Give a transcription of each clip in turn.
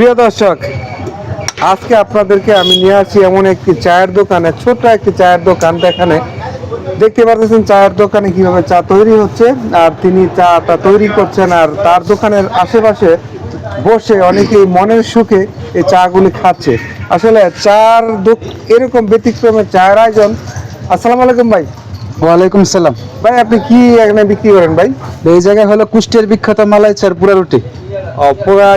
প্রিয় দর্শক আজকে আপনাদেরকে আমি নিয়ে আসি এমন একটি চায়ের দোকানে ছোট্ট একটি চায়ের দোকান। দেখানে দেখতে পাচ্ছেন চায়ের দোকানে কীভাবে চা তৈরি হচ্ছে আর তিনি চাটা তৈরি করছেন আর তার দোকানের আশেপাশে বসে অনেকেই মনের সুখে এই চাগুলি খাচ্ছে। আসলে চার এরকম ব্যতিক্রমের চায়ের আয়োজন। আসসালামু আলাইকুম ভাই। ওয়ালাইকুম সালাম। ভাই আপনি কি এখানে বিক্রি করেন ভাই? এই জায়গায় হলো কুষ্টের বিখ্যাত মালাই চার পুরা রুটি। ও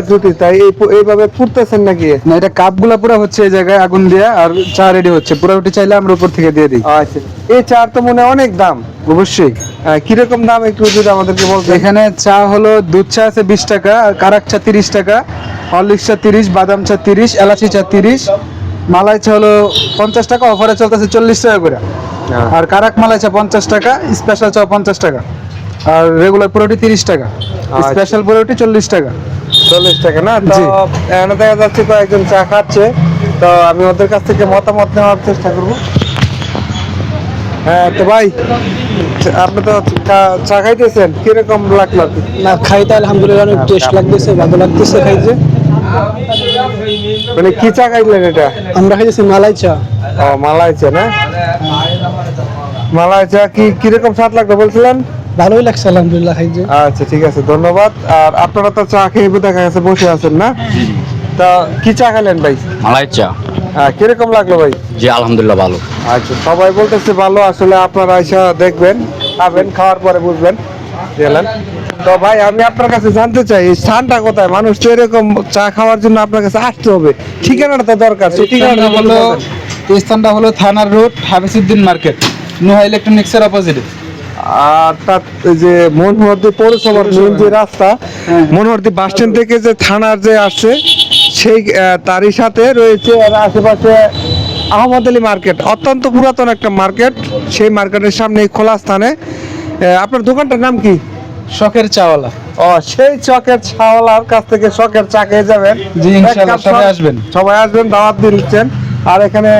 জুটি তাই এইভাবে পুড়তেছেন নাকি? না এটা কাপগুলা পুরা হচ্ছে এই জায়গায় আগুন দিয়ে আর চা রেডি হচ্ছে। পুরা রুটি চাইলে আমরা উপর থেকে দিয়ে দিই। আচ্ছা। এই চার তো মনে হয় অনেক দাম। অবশ্যই। কীরকম দাম একটু যদি আমাদেরকে এখানে চা হলো দুধ চা আছে বিশ টাকা আর কারাক চা তিরিশ টাকা হরলিক্স চা তিরিশ বাদাম চা তিরিশ এলাচি চা তিরিশ মালাই চা হলো পঞ্চাশ টাকা অফারে চলতেছে চল্লিশ টাকা করে। আর কারাক মালাই চা পঞ্চাশ টাকা স্পেশাল চা পঞ্চাশ টাকা। আর রেগুলার পুরোটি তিরিশ টাকা। স্পেশাল পুরোটি চল্লিশ টাকা। চল্লিশ টাকা। না তো এখানে দেখা যাচ্ছে কয়েকজন চা খাচ্ছে। তো আমি ওদের কাছ থেকে মতামত নেওয়ার চেষ্টা করব। হ্যাঁ তো ভাই আপনি তো চা- খাইতেছেন? কীরকম লাগল? না খাইতে আলহামদুলিল্লাহ অনেক টেস্ট লাগতেছে ভালো লাগতেছে খাইতে। মানে কি চা খাইলেন এটা? আমরা খাইতেছি মালাই চা। ও মালাই চা না? মালাই চা কি কীরকম স্বাদ লাগল বলছিলেন? ভালোই লাগছে আলহামদুলিল্লাহ খাইতে। আচ্ছা ঠিক আছে ধন্যবাদ। আর আপনারা তো চা খেয়ে দেখা গেছে বসে আছেন না? তা কি চা খেলেন ভাই? মালাই চা। হ্যাঁ, কীরকম লাগল ভাই? জি আলহামদুলিল্লাহ ভালো। আচ্ছা সবাই বলতেছে ভালো আসলে আপনারা এসে দেখবেন খাবেন খাওয়ার পরে বুঝবেন। গেলেন তো ভাই আমি আপনার কাছে জানতে চাই এই স্থানটা কোথায়? মানুষ তো এরকম চা খাওয়ার জন্য আপনার কাছে আসতে হবে। ঠিকানাটা দরকার ঠিকানাটা হলো এই স্থানটা হলো থানার রোড হাফিজউদ্দিন মার্কেট নুহা ইলেকট্রনিক্সের অপোজিটে আর তার যে মনোহরদি পৌরসভার মেন যে রাস্তা হ্যাঁ। মনোহরদি বাস স্ট্যান্ড থেকে যে থানার যে আসছে সেই তারই সাথে রয়েছে আর আশেপাশে আহমদ আলী মার্কেট অত্যন্ত পুরাতন একটা মার্কেট। সেই মার্কেটের সামনে এই খোলা স্থানে। আপনার দোকানটার নাম কি? শখের চাওয়ালা। ও সেই চকের চাওয়ালার কাছ থেকে শখের চা খেয়ে যাবেন। সবাই আসবেন। সবাই আসবেন দাওয়াত দিচ্ছেন আর এখানে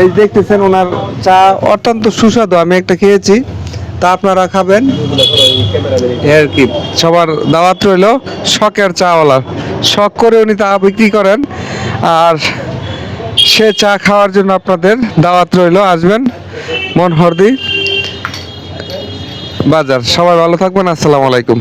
এই দেখতেছেন ওনার চা অত্যন্ত সুস্বাদু আমি একটা খেয়েছি। তা আপনারা খাবেন। আর কি? সবার দাওয়াত রইল, শখের চাওয়ালার শখ করে উনি তা বিক্রি করেন, আর সে চা খাওয়ার জন্য আপনাদের দাওয়াত রইল। আসবেন মনহরদি বাজার। সবাই ভালো থাকবেন, আসসালামু আলাইকুম।